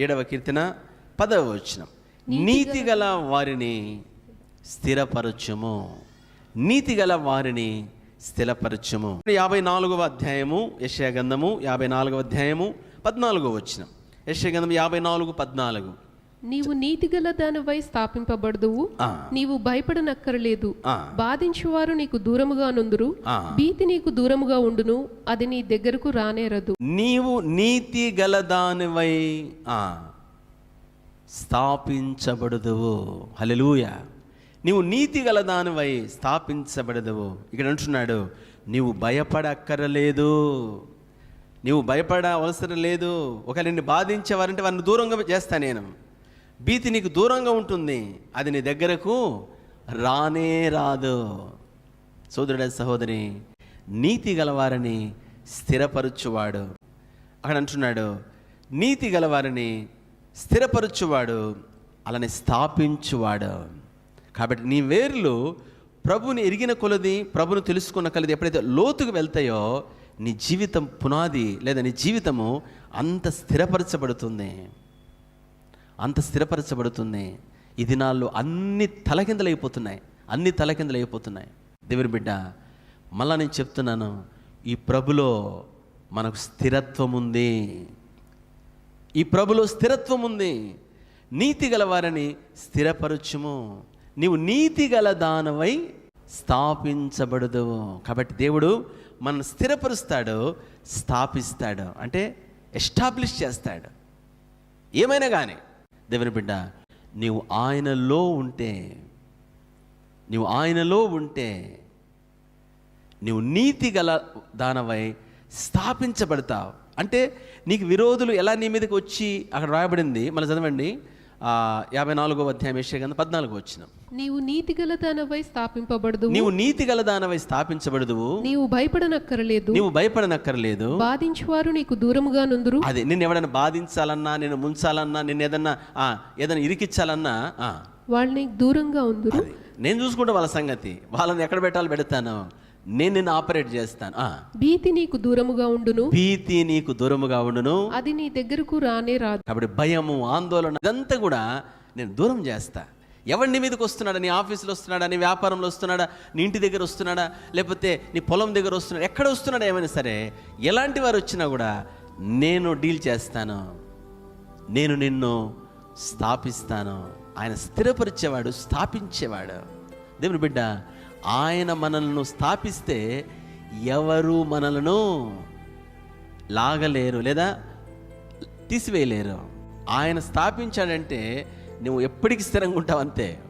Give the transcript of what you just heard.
ఏడవ కీర్తన పదవ వచనం. నీతి గల వారిని స్థిరపరచుము. నీతి గల వారిని స్థిరపరచుము. యాభై నాలుగవ అధ్యాయము యశయగంధము యాభై నాలుగవ అధ్యాయము పద్నాలుగో వచనం. యశయగంధం యాభై నాలుగు పద్నాలుగు. నీవు నీతిగల దానివై స్థాపింపబడదువు. నీవు భయపడనక్కరలేదు. బాధించువారు నీకు దూరముగా నుందురు. భీతి నీకు దూరముగా ఉండును. అది నీ దగ్గరకు రానేరదు. నీవు నీతి గలదానివై ఆ, స్థాపించబడదువు. హల్లెలూయ. నీవు నీతి గలదానివై స్థాపించబడదువు. ఇక్కడ అంటున్నాడు నీవు భయపడక్కరలేదు. నీవు భయపడవలసిన లేదు. ఒకవేళ నిన్ను బాధించేవారంటే వారిని దూరంగా చేస్తా నేను. భీతి నీకు దూరంగా ఉంటుంది అది నీ దగ్గరకు రానే రాదు. సోదరుడ సహోదరి నీతి గలవారిని స్థిరపరుచువాడు. అక్కడ అంటున్నాడు నీతి గలవారిని స్థిరపరుచువాడు అలానే స్థాపించువాడు. కాబట్టి నీ వేర్లు ప్రభుని ఎరిగిన కొలది ప్రభును తెలుసుకున్న కొలది ఎప్పుడైతే లోతుకు వెళ్తాయో నీ జీవితం పునాది లేదా నీ జీవితము అంత స్థిరపరచబడుతుంది. అంత స్థిరపరచబడుతుంది ఈ దినాల్లో అన్ని తలకిందలైపోతున్నాయి. అన్ని తలకిందలైపోతున్నాయి. దేవుని బిడ్డ మళ్ళా నేను చెప్తున్నాను ఈ ప్రభులో మనకు స్థిరత్వం ఉంది ఈ ప్రభులో స్థిరత్వం ఉంది నీతి గలవారని స్థిరపరచుము. నీవు నీతి గల దానవై స్థాపించబడదు. కాబట్టి దేవుడు మనం స్థిరపరుస్తాడు స్థాపిస్తాడు. అంటే ఎస్టాబ్లిష్ చేస్తాడు. ఏమైనా కానీ దేవుని బిడ్డ నీవు ఆయనలో ఉంటే నీవు ఆయనలో ఉంటే నీవు నీతి గల దానవై స్థాపించబడతావు. అంటే నీకు విరోధులు ఎలా నీ మీదకి వచ్చి అక్కడ రాయబడింది? మళ్ళీ చదవండి. యాభై నాలుగో అధ్యాయం విషయం పద్నాలుగు వచ్చిన నీవు నీతిగల దానివై స్థాపింపబడదు నీవు నీతి గల దానవై స్థాపించబడదువు. నీవు భయపడనక్కరలేదు. నీవు భయపడనక్కర్లేదు. బాధించువారు నీకు దూరముగా నుందురు. అదే నిన్ను ఎవడైనా బాధించాలన్నా నిన్ను ముంచాలన్నా నిన్ను ఏదన్నా ఆ, ఏదైనా ఇరికిచ్చాలన్నా వాళ్ళు నీకు దూరంగా ఉందురు. నేను చూసుకుంటే వాళ్ళ సంగతి. వాళ్ళని ఎక్కడ పెట్టాలో పెడతాను. నేను నిన్ను ఆపరేట్ చేస్తాను. ఆ. భీతి నీకు దూరముగా ఉండును. భీతి నీకు దూరముగా ఉండును. అది నీ దగ్గరకు రానే రాదు. కాబట్టి భయము ఆందోళన ఇదంతా కూడా నేను దూరం చేస్తా. ఎవరి నీ మీదకి వస్తున్నాడా? నీ ఆఫీసులో వస్తున్నాడా? నీ వ్యాపారంలో వస్తున్నాడా? నీ ఇంటి దగ్గర వస్తున్నాడా? లేకపోతే నీ పొలం దగ్గర వస్తున్నాడా? ఎక్కడ వస్తున్నాడా? ఏమైనా సరే ఎలాంటి వారు వచ్చినా కూడా నేను డీల్ చేస్తాను. నేను నిన్ను స్థాపిస్తాను. ఆయన స్థిరపరిచేవాడు స్థాపించేవాడు. దేవుని బిడ్డ ఆయన మనల్ని స్థాపిస్తే ఎవరు మనలను లాగలేరు లేదా తీసివేయలేరు. ఆయన స్థాపించాడంటే నువ్వు ఎప్పటికీ స్థిరంగా ఉంటావు అంతే